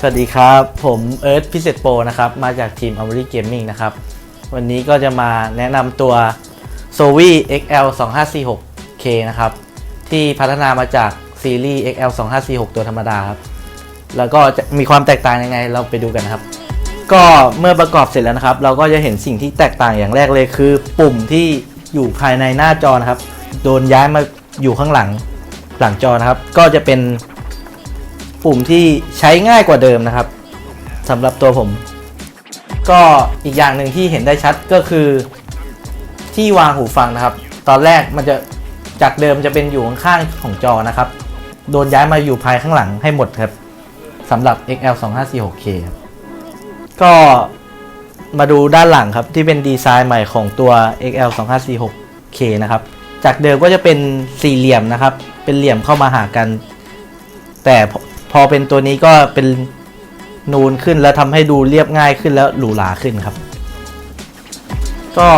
สวัสดีครับ ผมเอิร์ธพิเศษโปรนะครับ มาจากทีม a m o r y Gaming นะครับ วันนี้ก็จะมาแนะนำตัว s o v i XL 2546K นะครับ ที่พัฒนามาจากซีรีส์ XL 2546 ตัวธรรมดาครับ แล้วก็จะมีความแตกต่างยังไงเราไปดูกันนครับ ก็เมื่อประกอบเสร็จแล้วนะครับ เราก็จะเห็นสิ่งที่แตกต่างอย่างแรกเลยคือ ปุ่มที่อยู่ภายในหน้าจอนะครับ โดนย้ายมาอยู่ข้างหลังหลังจอนะครับ ก็จะเป็น ปุ่มที่ใช้ง่ายกว่าเดิมนะครับสำหรับตัวผม ก็อีกอย่างหนึ่งที่เห็นได้ชัดก็คือ ที่วางหูฟังนะครับ ตอนแรกมันจะจากเดิมจะเป็นอยู่ข้างๆของจอนะครับ โดนย้ายมาอยู่ภายข้างหลังให้หมดครับสำหรับ XL 2546K ครับก็มาดูด้านหลังครับที่เป็นดีไซน์ใหม่ของตัว XL 2546K นะครับ จากเดิมก็จะเป็นสี่เหลี่ยมนะครับ เป็นเหลี่ยมเข้ามาหากัน แต่ พอเป็นตัวนี้ก็เป็นนูนขึ้นแล้วทำให้ดูเรียบง่ายขึ้นแล้วหรูหราขึ้นครับ ก็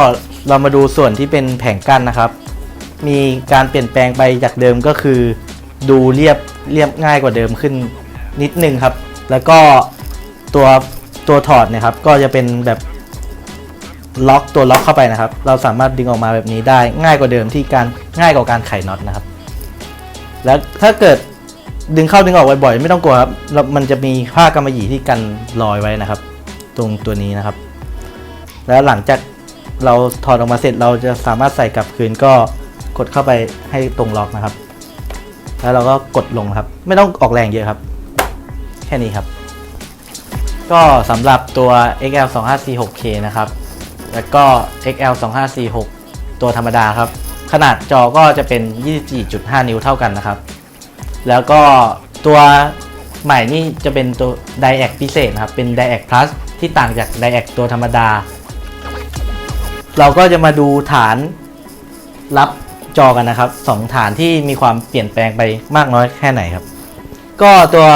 เรามาดูส่วนที่เป็นแผงกั้นนะครับ มีการเปลี่ยนแปลงไปจากเดิมก็คือ ดูเรียบเรียบง่ายกว่าเดิมขึ้นนิดนึงครับ แล้วก็ตัวตัวถอดนะครับ ก็จะเป็นแบบล็อกตัวล็อกเข้าไปนะครับ เราสามารถดึงออกมาแบบนี้ได้ง่ายกว่าเดิมที่การง่ายกว่าการไขน็อตนะครับ แล้วถ้าเกิด ดึงเข้าดึงออกบ่อยๆไม่ต้องกลัวครับมันจะมีผ้ากำมะหยี่ที่กันรอยไว้นะครับ ตรงตัวนี้นะครับ แล้วหลังจากเราถอดออกมาเสร็จเราจะสามารถใส่กลับคืนก็กดเข้าไปให้ตรงล็อกนะครับ แล้วเราก็กดลงครับ ไม่ต้องออกแรงเยอะครับ แค่นี้ครับ ก็สำหรับตัว XL 2546K นะครับ แล้วก็ XL 2546ตัวธรรมดาครับ ขนาดจอก็จะเป็น 24.5 นิ้วเท่ากันนะครับ แล้วก็ตัวใหม่นี่จะเป็นตัว d i a c พิเศษนะครับ เป็น d i a c Plus ที่ต่างจาก d i a c ตัวธรรมดา เราก็จะมาดูฐานรับจอกันนะครับสองฐานที่มีความเปลี่ยนแปลงไปมากน้อยแค่ไหนครับ ก็ตัว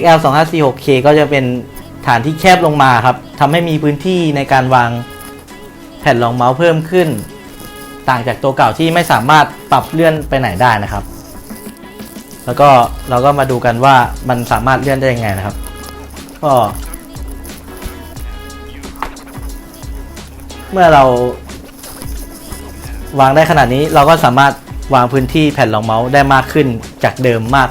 XL 2546K ก็จะเป็นฐานที่แคบลงมาครับทำให้มีพื้นที่ในการวางแผ่นรองเมาส์เพิ่มขึ้น ต่างจากตัวเก่าที่ไม่สามารถปรับเลื่อนไปไหนได้นะครับ แล้วก็เราก็มาดูกันว่ามันสามารถเลื่อนได้ยังไงนะครับ ก็เมื่อเราวางได้ขนาดนี้เราก็สามารถวางพื้นที่แผ่นรองเมาส์ได้มากขึ้นจากเดิมมาก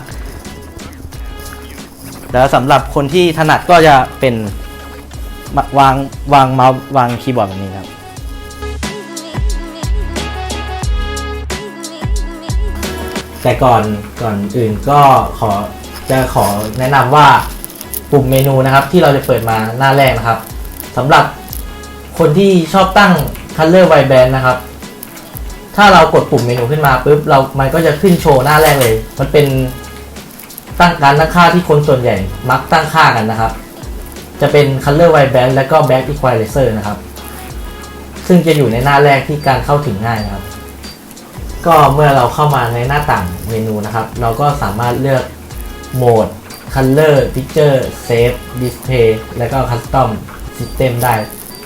แล้วสำหรับคนที่ถนัดก็จะเป็นวางวางเมาส์วางคีย์บอร์ดแบบนี้ครับ แต่ก่อนก่อนอื่นก็ขอจะขอแนะนำว่าปุ่มเมนูนะครับ ที่เราจะเปิดมาหน้าแรกนะครับสำหรับคนที่ชอบตั้ง Color White Band นะครับ ถ้าเรากดปุ่มเมนูขึ้นมาปุ๊บเรา มันก็จะขึ้นโชว์หน้าแรกเลย มันเป็นตั้งการตั้งค่าที่คนส่วนใหญ่มักตั้งค่ากันนะครับ จะเป็น Color White Band และก็ Back Equalizer นะครับ ซึ่งจะอยู่ในหน้าแรกที่การเข้าถึงง่ายนะครับ ก็เมื่อเราเข้ามาในหน้าต่างเมนูนะครับ เราก็สามารถเลือกโหมด Color Picture Save Display และก็ Custom System ได้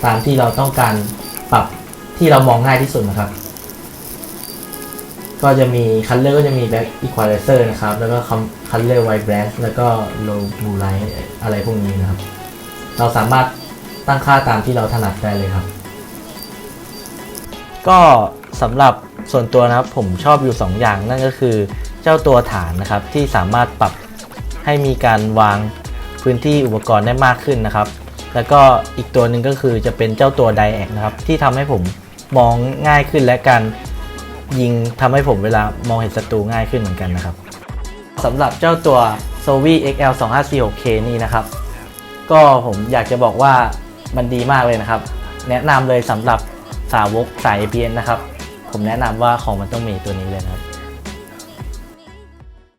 ตามที่เราต้องการปรับที่เรามองง่ายที่สุดนะครับ ก็จะมี Color ก็จะมี Back Equalizer นะครับ แล้วก็ Color White Balance แล้วก็ Low Blue Light อะไรพวกนี้นะครับ เราสามารถตั้งค่าตามที่เราถนัดได้เลยครับ ก็สำหรับ ส่วนตัวนะครับผมชอบอยู่ 2 อย่างนั่นก็คือเจ้าตัวฐานนะครับที่สามารถปรับให้มีการวางพื้นที่อุปกรณ์ได้มากขึ้นนะครับ แล้วก็อีกตัวหนึ่งก็คือจะเป็นเจ้าตัวไดแอกนะครับที่ทำให้ผมมองง่ายขึ้นและการยิงทำให้ผมเวลามองเห็นศัตรูง่ายขึ้นเหมือนกันนะครับสำหรับเจ้าตัว s o v i XL 2546K นี่นะครับ ก็ผมอยากจะบอกว่ามันดีมากเลยนะครับ แนะนำเลยสำหรับสาวกสาย APN นะครับ ผมแนะนำว่าของมันต้องมีตัวนี้เลยนะครับ